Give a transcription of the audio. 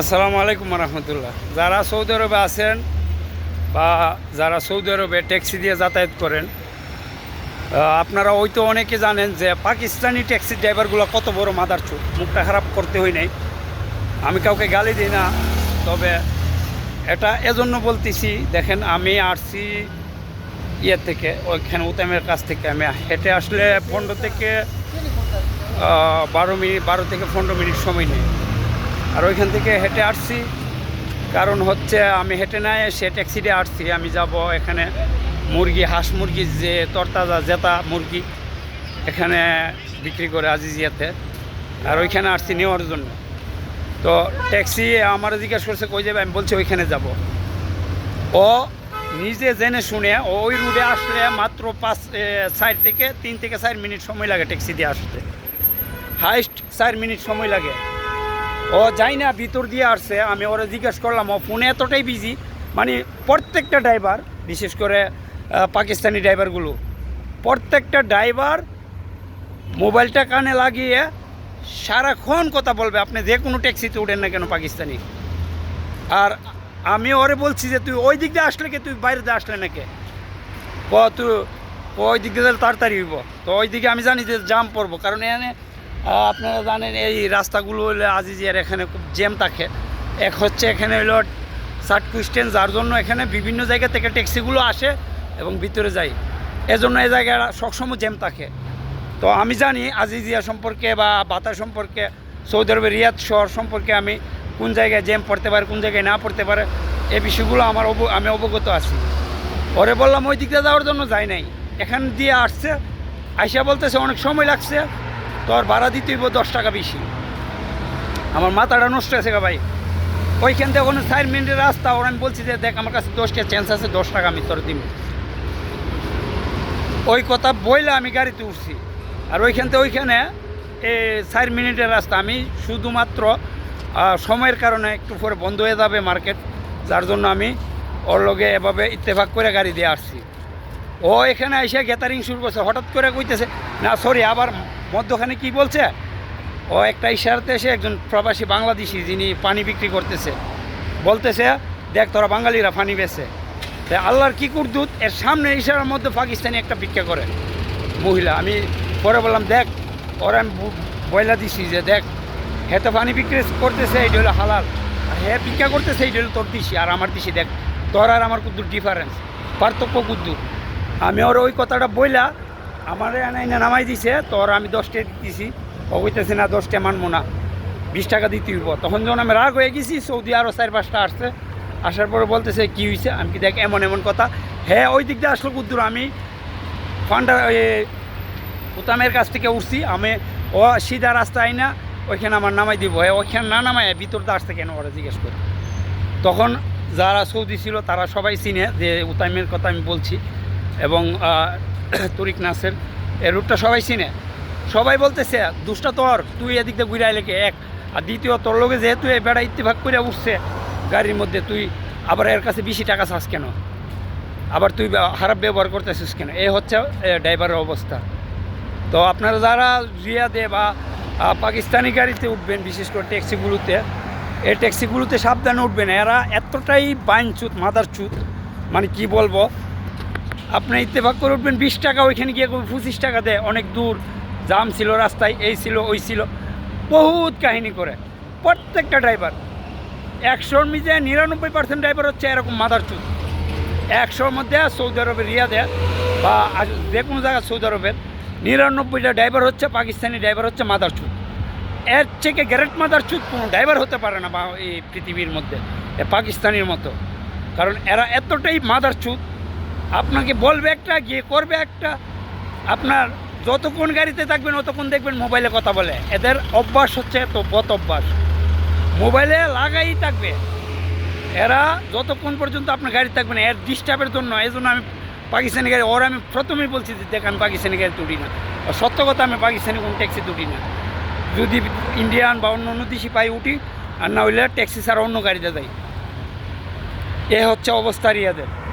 আসসালামু আলাইকুম রহমতুল্লাহ। যারা সৌদি আরবে আছেন বা যারা সৌদি আরবে ট্যাক্সি দিয়ে যাতায়াত করেন আপনারা ওই তো অনেকে জানেন যে পাকিস্তানি ট্যাক্সি ড্রাইভারগুলো কত বড় মাদার চুপ মুখটা খারাপ করতে হয় নাই। আমি কাউকে গালি দিই না, তবে এটা এজন্য বলতেছি, দেখেন আমি আসছি ইয়ে থেকে, ওইখানে উতামের কাছ থেকে আমি হেঁটে আসলে পনেরো থেকে বারো মিনিট বারো থেকে পনেরো মিনিট সময় নেই। আর ওইখান থেকে হেঁটে আসছি। কারণ হচ্ছে আমি হেঁটে নাই, সে ট্যাক্সিতে আসছি। আমি যাব এখানে মুরগি, হাঁস মুরগি, যে তরতাজা জেতা মুরগি এখানে বিক্রি করে আজি আজিজিয়াতে। আর ওইখানে আসছি নেওয়ার জন্য। তো ট্যাক্সি আমার জিজ্ঞেস করছে, কই যাবে? আমি বলছি, ওইখানে যাব। ও নিজে জেনে শুনে ওই রুটে আসলে মাত্র পাঁচ চার থেকে তিন থেকে চার মিনিট সময় লাগে ট্যাক্সি দিয়ে আসতে। হাইস্ট চার মিনিট সময় লাগে। ও যাই না, ভিতর দিয়ে আসছে, আমি ওরা জিজ্ঞেস করলাম, ও ফোনে এতটাই বিজি মানে প্রত্যেকটা ড্রাইভার বিশেষ করে পাকিস্তানি ড্রাইভারগুলো প্রত্যেকটা ড্রাইভার মোবাইলটা কানে লাগিয়ে সারাক্ষণ কথা বলবে, আপনি যে কোনো ট্যাক্সিতে উঠেন না কেন পাকিস্তানি? আর আমি ওরে বলছি যে, তুই ওই দিক দিয়ে আসলে কি? তুই বাইরে দিয়ে আসলে নাকি? ক তুই ওই দিক দিয়ে তাড়াতাড়ি হইব। তো ওই দিকে আমি জানি যে জাম পড়ব কারণ এখানে আপনারা জানেন এই রাস্তাগুলো হলে আজিজিয়ার এখানে খুব জ্যাম থাকে। এক হচ্ছে এখানে হলো সার্ট কুইস্টেন যার জন্য এখানে বিভিন্ন জায়গা থেকে ট্যাক্সিগুলো আসে এবং ভিতরে যায়। এজন্য এই জায়গায় সবসময় জ্যাম থাকে। তো আমি জানি আজিজিয়া সম্পর্কে বা বাতা সম্পর্কে, সৌদি আরবের রিয়াদ শহর সম্পর্কে আমি কোন জায়গায় জ্যাম পড়তে পারে, কোন জায়গায় না পড়তে পারে এই বিষয়গুলো আমার অব- আমি অবগত আছি। ওরে বললাম, ওই দিকটা যাওয়ার জন্য যাই নাই। এখান দিয়ে আসছে, আইসা বলতেছে, অনেক সময় লাগছে। তোর ভাড়া দিতে হইব দশ টাকা বেশি। আমার মাথাটা নষ্ট হয়েছে গা ভাই। ওইখান থেকে ওখানে চার মিনিটের রাস্তা ওর আমি বলছি যে, দেখ, আমার কাছে দশটা চান্স আছে, দশ টাকা আমি তোর দিব ওই কথা বইলে আমি গাড়িতে উঠছি। আর ওইখান থেকে ওইখানে, এ, চার মিনিটের রাস্তা। আমি শুধুমাত্র সময়ের কারণে একটু পরে বন্ধ হয়ে যাবে মার্কেট, যার জন্য আমি ওর লগে এভাবে ইত্তেফাক করে গাড়ি দিয়ে আসছি। ও এখানে এসে গ্যাতারিং শুরু করছে। হঠাৎ করে কইতেছে, না সরি আবার মধ্যখানে কি বলছে? ও একটা ইশারাতে এসে একজন প্রবাসী বাংলাদেশি যিনি পানি বিক্রি করতেছে, বলতেছে, দেখ, তোরা বাঙালিরা পানি বেছে তা আল্লাহর কি কুরদুত এর সামনে ইশারার মধ্যে পাকিস্তানি একটা ভিক্ষা করে মহিলা। আমি পরে বললাম, দেখ, ওরা আমি বয়লা দিছি যে, দেখ, হে তো পানি বিক্রি করতেছে, এইটা হলো হালাল। আর হে ভিক্ষা করতেছে, এইটা হলো তোর দিছি আর আমার দিছি দেখ, তোর আর আমার কুদ্দুর ডিফারেন্স পার্থক্য কুদ্দুর আমি ওর ওই কথাটা বইলা আমার এনে নামাই দিছে, তোর আমি দশটা দিছি। কইতেছে, না, দশটা মানবো না, বিশ টাকা দিতে হইব। তখন যখন আমি রাগ হয়ে গেছি, সৌদি আরও চার পাঁচটা আসছে। আসার পরে বলতেছে, কি হয়েছে আমি কি দেখ, এমন এমন কথা। হ্যাঁ ওই দিক দিয়ে আসলো কুদ্দুর আমি। ফান্ডা উতামের কাছ থেকে উঠছি। আমি, ও সিধা রাস্তা আই না ওইখানে আমার নামাই দিব। হ্যাঁ ওইখানে না নামাই ভিতর দিয়ে আসতে কেন ওরা জিজ্ঞেস করে। তখন যারা সৌদি ছিল, তারা সবাই চিনে যে উতামের কথা আমি বলছি। এবং তরিক নাসের। এই রূপটা সবাই চিনে। সবাই বলতেছে দুষ্টা তোর তুই এদিক দিয়ে ঘুরে এক? আর দ্বিতীয় তোর লোকে যেহেতু এই বেড়া ইত্তেফাক করে উঠছে গাড়ির মধ্যে তুই আবার এর কাছে বেশি টাকা চাস কেন? আবার তুই খারাপ ব্যবহার করতেছিস কেন? এই হচ্ছে এ, ড্রাইভারের অবস্থা। তো আপনারা যারা রিয়াদে বা পাকিস্তানি গাড়িতে উঠবেন বিশেষ করে ট্যাক্সিগুলোতে এই ট্যাক্সিগুলোতে সাবধানে উঠবেন। এরা এতটাই বাইনচুত মাদার চুত মানে কি বলব? আপনি ইত্তেফাক করে উঠবেন, বিশ টাকা ওইখানে গিয়ে পঁচিশ টাকা দেয়। অনেক দূর, জাম ছিল রাস্তায়, এই ছিল, ওই ছিল। বহুত কাহিনী করে। প্রত্যেকটা ড্রাইভার একশোর মিজে নিরানব্বই পার্সেন্ট ড্রাইভার হচ্ছে এরকম মাদার চুত একশোর মধ্যে সৌদি আরবের রিয়াদে বা যে কোনো জায়গায় সৌদি আরবের নিরানব্বইটা ড্রাইভার হচ্ছে, পাকিস্তানি ড্রাইভার হচ্ছে মাদার চুত এর থেকে গ্যারেট মাদার চুত কোনো ড্রাইভার হতে পারে না বা এই পৃথিবীর মধ্যে পাকিস্তানির মতো। কারণ এরা এতটাই মাদার চুত আপনাকে বলবে একটা, গিয়ে করবে একটা। আপনার যতক্ষণ গাড়িতে থাকবেন, অতক্ষণ দেখবেন মোবাইলে কথা বলে। এদের অভ্যাস হচ্ছে তো বত অভ্যাস। মোবাইলে লাগাই থাকবে। এরা যতক্ষণ পর্যন্ত আপনার গাড়ি থাকবে না, এর ডিস্টার্বের জন্য এই জন্য আমি পাকিস্তানি গাড়ি, ওর আমি প্রথমেই বলছি যে, দেখ, আমি পাকিস্তানি গাড়ি তুলি না। সত্য কথা, আমি পাকিস্তানি কোনো ট্যাক্সি তুলি না। যদি ইন্ডিয়ান বা অন্য অন্য দেশি পাই উঠি, আর না হইলে ট্যাক্সি ছাড়া অন্য গাড়িতে যাই। এ হচ্ছে অবস্থা রিয়াদের।